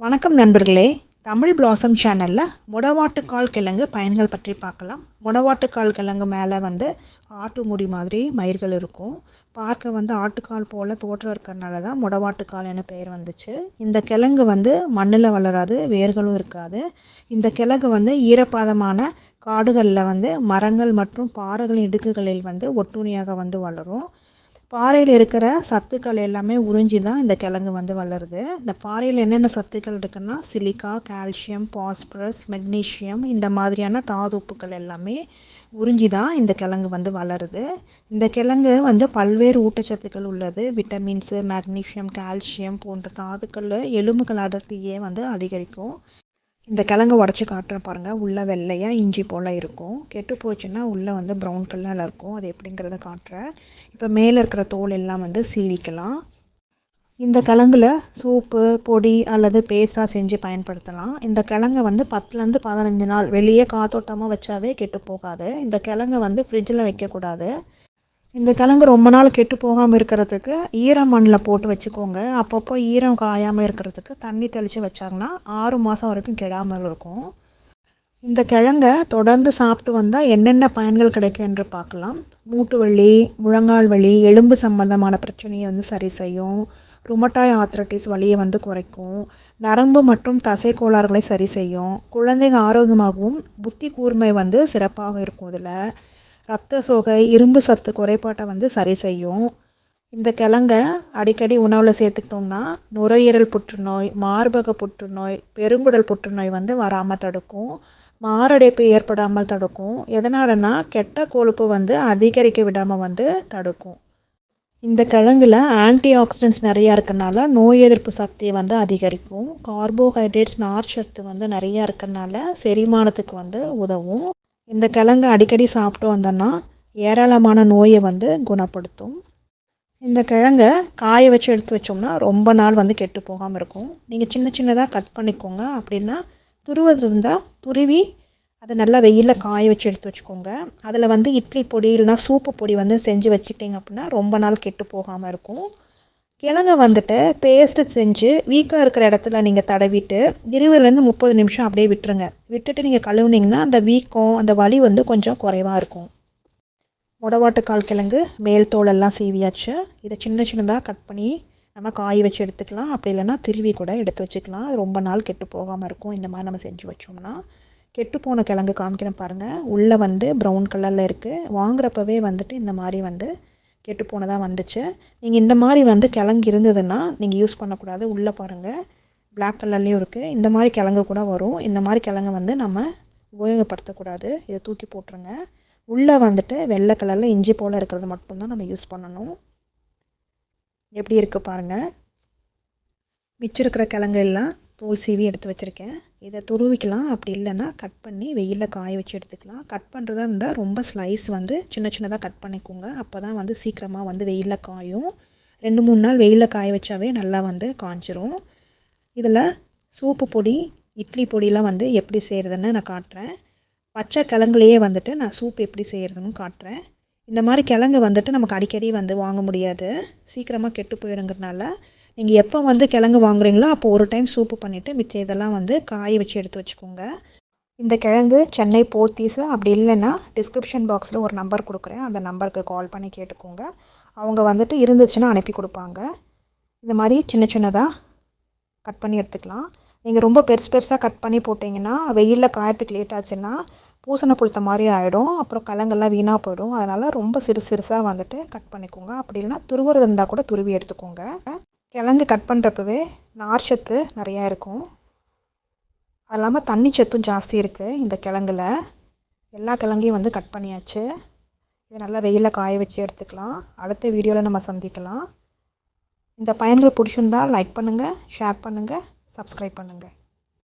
வணக்கம் நண்பர்களே. தமிழ் பிளாசம் சேனலில் முடவாட்டுக்கால் கிழங்கு பயன்கள் பற்றி பார்க்கலாம். முடவாட்டுக்கால் கிழங்கு மேலே வந்து ஆட்டு முடி மாதிரி மயிர்கள் இருக்கும். பார்க்க வந்து ஆட்டுக்கால் போல் தோற்றம் இருக்கிறனால தான் முடவாட்டுக்கால் என பெயர் வந்துச்சு. இந்த கிழங்கு வந்து மண்ணில் வளராது வேர்களும் இருக்காது. இந்த கிழங்கு வந்து ஈரப்பாதமான காடுகளில் வந்து மரங்கள் மற்றும் பாறைகளின் இடுக்குகளில் வந்து ஒட்டுணியாக வந்து வளரும். பாறையில் இருக்கிற சத்துக்கள் எல்லாமே உறிஞ்சி தான் இந்த கிழங்கு வந்து வளருது. இந்த பாறையில் என்னென்ன சத்துக்கள் இருக்குன்னா சிலிக்கா கால்சியம் பாஸ்பரஸ் மெக்னீஷியம் இந்த மாதிரியான தாதுப்புக்கள் எல்லாமே உறிஞ்சி தான் இந்த கிழங்கு வந்து வளருது. இந்த கிழங்கு வந்து பல்வேறு ஊட்டச்சத்துக்கள் உள்ளது. விட்டமின்ஸு மேக்னீஷியம் கால்சியம் போன்ற தாதுக்கள் எலும்புகள் அடர்த்தியே வந்து அதிகரிக்கும். இந்த கிழங்கு உடச்சி காட்டுறேன் பாருங்கள் உள்ளே வெள்ளையாக இஞ்சி போல் இருக்கும். கெட்டு போச்சுன்னா உள்ளே வந்து ப்ரௌன் கலரில் இருக்கும். அது எப்படிங்கிறத காட்டுறேன். இப்போ மேலே இருக்கிற தோல் எல்லாம் வந்து சீவிக்கலாம். இந்த கிழங்குல சூப்பு பொடி அல்லது பேஸ்டாக செஞ்சு பயன்படுத்தலாம். இந்த கிழங்கை வந்து பத்துலேருந்து பதினஞ்சு நாள் வெளியே காத்தோட்டமாக வச்சாவே கெட்டு போகாது. இந்த கிழங்கை வந்து ஃப்ரிட்ஜில் வைக்கக்கூடாது. இந்த கிழங்கு ரொம்ப நாள் கெட்டு போகாமல் இருக்கிறதுக்கு ஈரம் மண்ணில் போட்டு வச்சுக்கோங்க. அப்பப்போ ஈரம் காயாமல் இருக்கிறதுக்கு தண்ணி தெளித்து வச்சாங்கன்னா ஆறு மாதம் வரைக்கும் கெடாமல் இருக்கும். இந்த கிழங்கை தொடர்ந்து சாப்பிட்டு வந்தால் என்னென்ன பயன்கள் கிடைக்கும் என்று பார்க்கலாம். மூட்டு வலி முழங்கால் வலி எலும்பு சம்பந்தமான பிரச்சனையை வந்து சரி செய்யும். ருமட்டாய் ஆத்ரட்டிஸ் வலியை வந்து குறைக்கும். நரம்பு மற்றும் தசை கோளாறுகளை சரி செய்யும். குழந்தைங்க ஆரோக்கியமாகவும் புத்தி கூர்மை வந்து சிறப்பாக இருக்கும் இதில். ரத்த சோகை இரும்பு சத்து குறைபாட்டை வந்து சரி செய்யும். இந்த கிழங்க அடிக்கடி உணவில் சேர்த்துக்கிட்டோம்னா நுரையீரல் புற்றுநோய் மார்பக புற்றுநோய் பெருங்குடல் புற்றுநோய் வந்து வராமல் தடுக்கும். மாரடைப்பு ஏற்படாமல் தடுக்கும். எதனாலனா கெட்ட கொழுப்பு வந்து அதிகரிக்க விடாமல் வந்து தடுக்கும். இந்த கிழங்குல ஆன்டி ஆக்சிடென்ட்ஸ் நிறையா இருக்கனால நோய் எதிர்ப்பு சக்தியை வந்து அதிகரிக்கும். கார்போஹைட்ரேட்ஸ் நார்ச்சத்து வந்து நிறையா இருக்கறனால செரிமானத்துக்கு வந்து உதவும். இந்த கிழங்கு அடிக்கடி சாப்பிட்டு வந்தோன்னா ஏராளமான நோயை வந்து குணப்படுத்தும். இந்த கிழங்க காய வச்சு எடுத்து வச்சோம்னா ரொம்ப நாள் வந்து கெட்டு போகாமல் இருக்கும். நீங்கள் சின்ன சின்னதாக கட் பண்ணிக்கோங்க அப்படின்னா துருவது இருந்தால் துருவி அதை நல்லா வெயிலில் காய வச்சு எடுத்து வச்சுக்கோங்க. அதில் வந்து இட்லி பொடி இல்லைனா சூப்பு பொடி வந்து செஞ்சு வச்சுட்டிங்க அப்படின்னா ரொம்ப நாள் கெட்டு போகாமல் இருக்கும். கிழங்க வந்துட்டு பேஸ்ட்டு செஞ்சு வீக்காக இருக்கிற இடத்துல நீங்கள் தடவிட்டு இருபதுலேருந்து முப்பது நிமிஷம் அப்படியே விட்டுருங்க. விட்டுட்டு நீங்கள் கழுவுனீங்கன்னா அந்த வீக்கம் அந்த வலி வந்து கொஞ்சம் குறைவாக இருக்கும். முடவாட்டுக்கால் கிழங்கு மேல் தோலெல்லாம் சீவியாச்சு. இதை சின்ன சின்னதாக கட் பண்ணி நம்ம காய வச்சு எடுத்துக்கலாம். அப்படி இல்லைனா திருவி கூட எடுத்து வச்சுக்கலாம். அது ரொம்ப நாள் கெட்டு போகாமல் இருக்கும். இந்த மாதிரி நம்ம செஞ்சு வச்சோம்னா கெட்டு போன கிழங்கு காமிக்கிறேன் பாருங்கள் உள்ளே வந்து ப்ரௌன் கலரில் இருக்குது வாங்குறப்பவே வந்துட்டு இந்த மாதிரி வந்து கெட்டு போனதாக வந்துச்சு. நீங்கள் இந்த மாதிரி வந்து கிழங்கு இருந்ததுன்னா நீங்கள் யூஸ் பண்ணக்கூடாது. உள்ளே பாருங்கள் பிளாக் கலர்லேயும் இருக்குது இந்த மாதிரி கிழங்கு கூட வரும். இந்த மாதிரி கிழங்கு வந்து நம்ம உபயோகப்படுத்தக்கூடாது. இதை தூக்கி போட்டுருங்க. உள்ளே வந்துட்டு வெள்ளை கலரில் இஞ்சி போல் இருக்கிறது மட்டும்தான் நம்ம யூஸ் பண்ணணும். எப்படி இருக்குது பாருங்கள் மிச்சம் இருக்கிற கிழங்கு எல்லாம் தோல் சீவி எடுத்து வச்சுருக்கேன். இதை துருவிக்கலாம். அப்படி இல்லைன்னா கட் பண்ணி வெயிலில் காய வச்சு எடுத்துக்கலாம். கட் பண்ணுறதா இருந்தால் ரொம்ப ஸ்லைஸ் வந்து சின்ன சின்னதாக கட் பண்ணிக்கோங்க. அப்போ தான் வந்து சீக்கிரமாக வந்து வெயிலில் காயும். ரெண்டு மூணு நாள் வெயிலில் காய வச்சாவே நல்லா வந்து காய்ச்சிரும் இதில் சூப்பு பொடி இட்லி பொடியெலாம் வந்து எப்படி செய்கிறதுன்னு நான் காட்டுறேன். பச்சை கிழங்குலையே வந்துட்டு நான் சூப் எப்படி செய்கிறதுன்னு காட்டுறேன். இந்த மாதிரி கிழங்கு வந்துட்டு நமக்கு அடிக்கடி வந்து வாங்க முடியாது. சீக்கிரமாக கெட்டு போயிருங்கிறனால நீங்கள் எப்போ வந்து கிழங்கு வாங்குறீங்களோ அப்போ ஒரு டைம் சூப்பு பண்ணிவிட்டு மிச்சம் இதெல்லாம் வந்து காய வச்சு எடுத்து வச்சுக்கோங்க. இந்த கிழங்கு சென்னை போத்தீஸு அப்படி இல்லைன்னா டிஸ்கிரிப்ஷன் பாக்ஸில் ஒரு நம்பர் கொடுக்குறேன். அந்த நம்பருக்கு கால் பண்ணி கேட்டுக்கோங்க. அவங்க வந்துட்டு இருந்துச்சுன்னா அனுப்பி கொடுப்பாங்க. இந்த மாதிரி சின்ன சின்னதாக கட் பண்ணி எடுத்துக்கலாம். நீங்கள் ரொம்ப பெருசு பெருசாக கட் பண்ணி போட்டிங்கன்னா வெயிலில் காயத்துக்கு லேட் ஆச்சுன்னா பூசணை புழுத்த மாதிரி ஆகிடும் அப்புறம் கலங்கெல்லாம் வீணாக போயிடும். அதனால் ரொம்ப சிறு சிறுசாக வந்துட்டு கட் பண்ணிக்கோங்க. அப்படி இல்லைன்னா துருவுறது இருந்தால் கூட துருவி எடுத்துக்கோங்க. கிழங்கு கட் பண்ணுறப்பவே நார் சத்து நிறையா இருக்கும். அது இல்லாமல் தண்ணி சத்தும் ஜாஸ்தி இருக்குது இந்த கிழங்குல. எல்லா கிழங்கையும் வந்து கட் பண்ணியாச்சு. இதை நல்லா வெயிலில் காய வச்சு எடுத்துக்கலாம். அடுத்த வீடியோவில் நம்ம சந்திக்கலாம். இந்த பயன்கள் பிடிச்சிருந்தால் லைக் பண்ணுங்கள் ஷேர் பண்ணுங்கள் சப்ஸ்கிரைப் பண்ணுங்கள்